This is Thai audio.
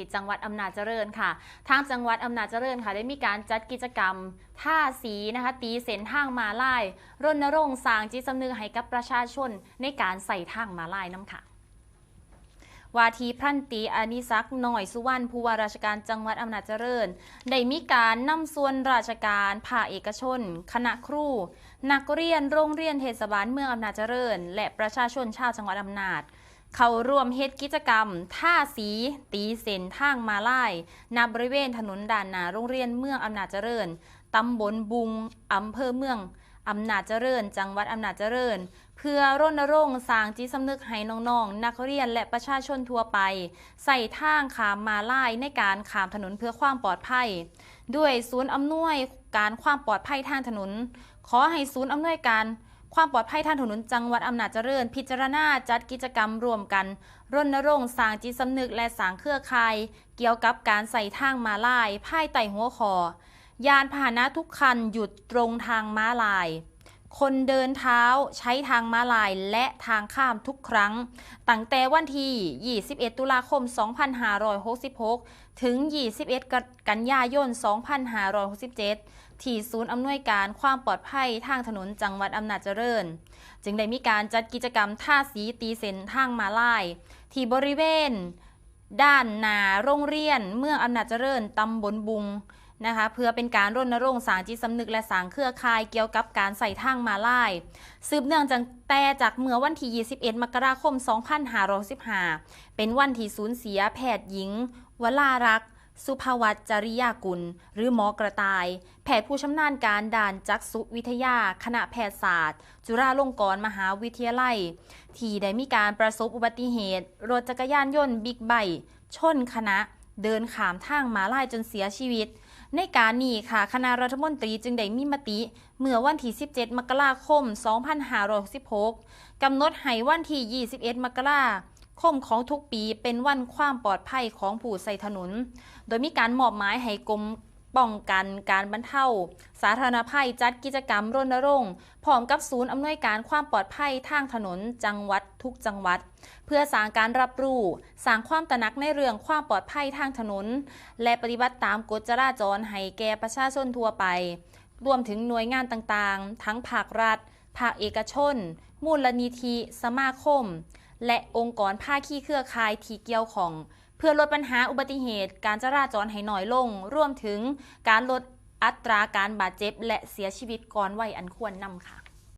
ที่จังหวัดอำนาจเจริญค่ะทางจังหวัดอำนาจเจริญค่ะ ได้มีการจัดกิจกรรมท่าสีนะคะตีเส้นทางมาลายรณรงค์สร้างจิตสำนึกให้กับประชาชนในการใส่ทางมาลายน้ำค่ะวาทีพรันตีอานิศักหน่อยสุวรรณผู้ว่าราชการจังหวัดอำนาจเจริญ ได้มีการนำส่วนราชการภาคเอกชน คณะครู นักเรียนโรงเรียนเทศบาลเมืองอำนาจเจริญ และประชาชนชาวจังหวัดอำนาจ เขาร่วมเฮ็ดกิจกรรม ท่าสีตีเส้นทางมาลายณบริเวณถนนด่านนาโรงเรียนเมืองอำนาจเจริญ ตำบลบุงอำเภอเมืองอำนาจเจริญ จังหวัดอำนาจเจริญ เพื่อรณรงค์สร้างจิตสำนึกให้น้องๆ นักเรียนและประชาชนทั่วไป ใส่ทางขามมาลายในการขามถนนเพื่อความปลอดภัย ด้วยศูนย์อำนวยการความปลอดภัยทางถนน ขอให้ศูนย์อำนวยการ ความปลอดภัยทางถนนจังหวัดอำนาจเจริญ พิจารณาจัดกิจกรรมร่วมกัน รณรงค์สร้างจิตสำนึกและสร้างเครือข่าย เกี่ยวกับการใส่ทางมาลายภายใต้หัวคอยานพาหนะทุกคันหยุดตรงทางม้าลาย คนเดินเท้าใช้ทางม้าลายและทางข้ามทุกครั้ง ตั้งแต่วันที่ 21 ตุลาคม 2566 ถึง 21 กันยายน 2567 ที่ศูนย์อำนวยการความปลอดภัยทางถนนจังหวัดอำนาจเจริญ จึงได้มีการจัดกิจกรรมท่าสีตีเส้นทางมาลาย ที่บริเวณ ด้านหนาโรงเรียน เมืองอำนาจเจริญ ตำบลบุง นะคะเพื่อเป็นการรณรงค์สางจิตสำนึกและสางเครือข่ายเกี่ยวกับการใส่ทางมาลาย สืบเนื่องจากแต่จากเมื่อวันที่ 21 มกราคม 2515 เป็นวันที่สูญเสียแพทย์หญิงวลารักษ์สุภวัตจริยากุล หรือหมอกระต่าย แพทย์ผู้ชำนาญการด่านจักษุวิทยา คณะแพทยศาสตร์ จุฬาลงกรณ์มหาวิทยาลัย ที่ได้มีการประสบอุบัติเหตุ รถจักรยานยนต์บิ๊กไบค์ชนคณะ เดินขามทางมาลายจนเสียชีวิต ในการนี้ค่ะคณะรัฐมนตรีจึงได้มีมติ เมื่อวันที่ 17 มกราคม 2566กำหนดให้วันที่ 21 มกราคมของทุกปีเป็นวันความปลอดภัยของผู้ใช้ถนน โดยมีการมอบหมายให้กรม ป้องกันการบรรเทาสาธารณภัยจัดกิจกรรมรณรงค์พร้อมกับศูนย์อำนวยการความปลอดภัยทางถนนจังหวัดทุกจังหวัด เพื่อสร้างการรับรู้สร้างความตระหนักในเรื่องความปลอดภัยทางถนน และปฏิบัติตามกฎจราจรให้แก่ประชาชนทั่วไป รวมถึงหน่วยงานต่างๆ ทั้งภาครัฐ ภาคเอกชน มูลนิธิ สมาคม และองค์กรภาคีเครือข่ายที่เกี่ยวของ เพื่อลดปัญหาอุบัติเหตุ การจราจรให้น้อยลง รวมถึงการลดอัตราการบาดเจ็บ และเสียชีวิตก่อนวัยอันควรนำค่ะ